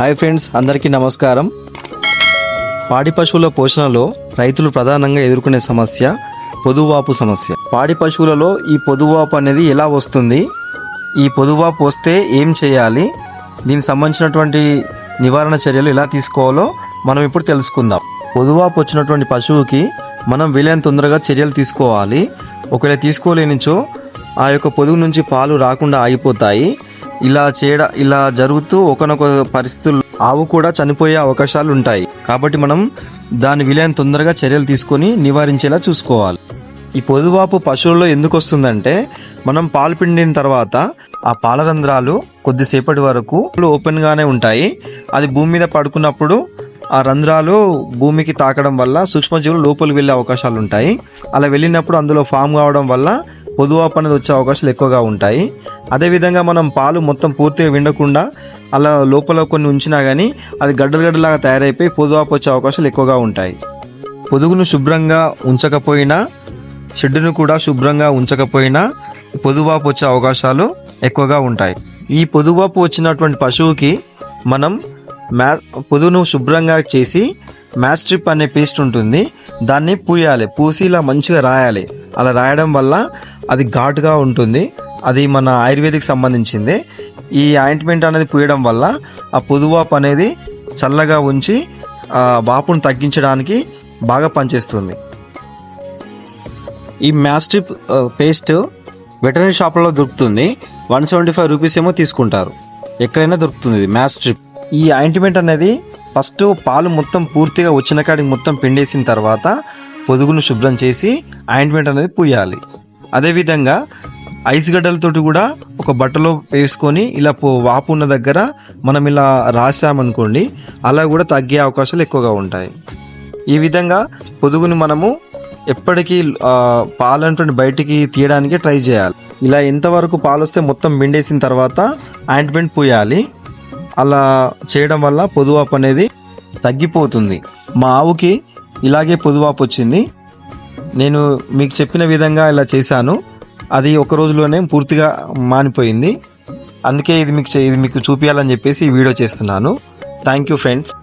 Hi friends అందరికీ నమస్కారం. పాడి పశువుల పోషణలో రైతులు ప్రధానంగా ఎదుర్కొనే సమస్య పొదువాపు సమస్య. పాడి పశువులలో ఈ పొదువాపు అనేది ఎలా వస్తుంది? ఈ పొదువాపు వస్తే ఏం చేయాలి? దీనికి సంబంధించినటువంటి నివారణ చర్యలు ఎలా తీసుకోవాలో మనం ఇప్పుడు తెలుసుకుందాం. పొదువాపు వచ్చినటువంటి పశువుకి మనం వీలైన తొందరగా చర్యలు తీసుకోవాలి. ఒకవేళ తీసుకోలేనిచో ఆ యొక్క పొదుగు నుంచి పాలు రాకుండా ఆగిపోతాయి. ఇలా చేయడ ఇలా జరుగుతూ ఒకనొక పరిస్థితుల్లో ఆవు కూడా చనిపోయే అవకాశాలు ఉంటాయి కాబట్టి మనం దాని వీలైన తొందరగా చర్యలు తీసుకొని నివారించేలా చూసుకోవాలి. ఈ పొదువాపు పశువుల్లో ఎందుకు వస్తుందంటే మనం పాలు పిండిన తర్వాత ఆ పాల రంధ్రాలు కొద్దిసేపటి వరకు ఓపెన్గానే ఉంటాయి. అది భూమి మీద పడుకున్నప్పుడు ఆ రంధ్రాలు భూమికి తాకడం వల్ల సూక్ష్మజీవులు లోపలికి వెళ్ళే అవకాశాలు ఉంటాయి అలా వెళ్ళినప్పుడు అందులో ఫామ్ కావడం వల్ల పొదువాపు అనేది వచ్చే అవకాశాలు ఎక్కువగా ఉంటాయి. అదేవిధంగా మనం పాలు మొత్తం పూర్తిగా విండకుండా అలా లోపల కొన్ని ఉంచినా కానీ అది గడ్డలు గడ్డలాగా తయారైపోయి పొదువాపు వచ్చే అవకాశాలు ఎక్కువగా ఉంటాయి. పొదుగును శుభ్రంగా ఉంచకపోయినా షెడ్డును కూడా శుభ్రంగా ఉంచకపోయినా పొదువాపు వచ్చే అవకాశాలు ఎక్కువగా ఉంటాయి. ఈ పొదువాపు వచ్చినటువంటి పశువుకి మనం మ్యా పుదును శుభ్రంగా చేసి మ్యాస్ట్రిప్ అనే పేస్ట్ ఉంటుంది. దాన్ని పూయాలి. పూసి ఇలా మంచిగా రాయాలి. అలా రాయడం వల్ల అది ఘాటుగా ఉంటుంది. అది మన ఆయుర్వేదిక్ సంబంధించింది. ఈ ఆయింట్మెంట్ అనేది పూయడం వల్ల ఆ పొదువాపు అనేది చల్లగా ఉంచి ఆ వాపును తగ్గించడానికి బాగా పనిచేస్తుంది. ఈ మ్యాస్ట్రిప్ పేస్ట్ వెటనరీ షాప్లలో దొరుకుతుంది. వన్ సెవెంటీ ఫైవ్ రూపీస్ ఏమో తీసుకుంటారు. ఎక్కడైనా దొరుకుతుంది ఇది మ్యాస్ట్రిప్ ఈ ఆయింట్మెంట్ అనేది ఫస్ట్ పాలు మొత్తం పూర్తిగా వచ్చిన కాడికి మొత్తం పిండేసిన తర్వాత పొదుగును శుభ్రం చేసి ఆయింట్మెంట్ అనేది పూయాలి. అదేవిధంగా ఐస్ గడ్డలతోటి కూడా ఒక బట్టలో వేసుకొని ఇలా పో వాపు ఉన్న దగ్గర మనం ఇలా రాసామనుకోండి అలా కూడా తగ్గే అవకాశాలు ఎక్కువగా ఉంటాయి. ఈ విధంగా పొదుగుని మనము ఎప్పటికీ పాలంటువంటి బయటికి తీయడానికి ట్రై చేయాలి. ఇలా ఎంతవరకు పాలు వస్తే మొత్తం పిండేసిన తర్వాత ఆయింట్మెంట్ పూయాలి. అలా చేయడం వల్ల పొదువాపు అనేది తగ్గిపోతుంది. మా ఆవుకి ఇలాగే పొదువాపు వచ్చింది. నేను మీకు చెప్పిన విధంగా ఇలా చేశాను. అది ఒక రోజులోనే పూర్తిగా మానిపోయింది. అందుకే ఇది మీకు చే- ఇది మీకు చూపించాలని చెప్పేసి ఈ వీడియో చేస్తున్నాను. Thank you friends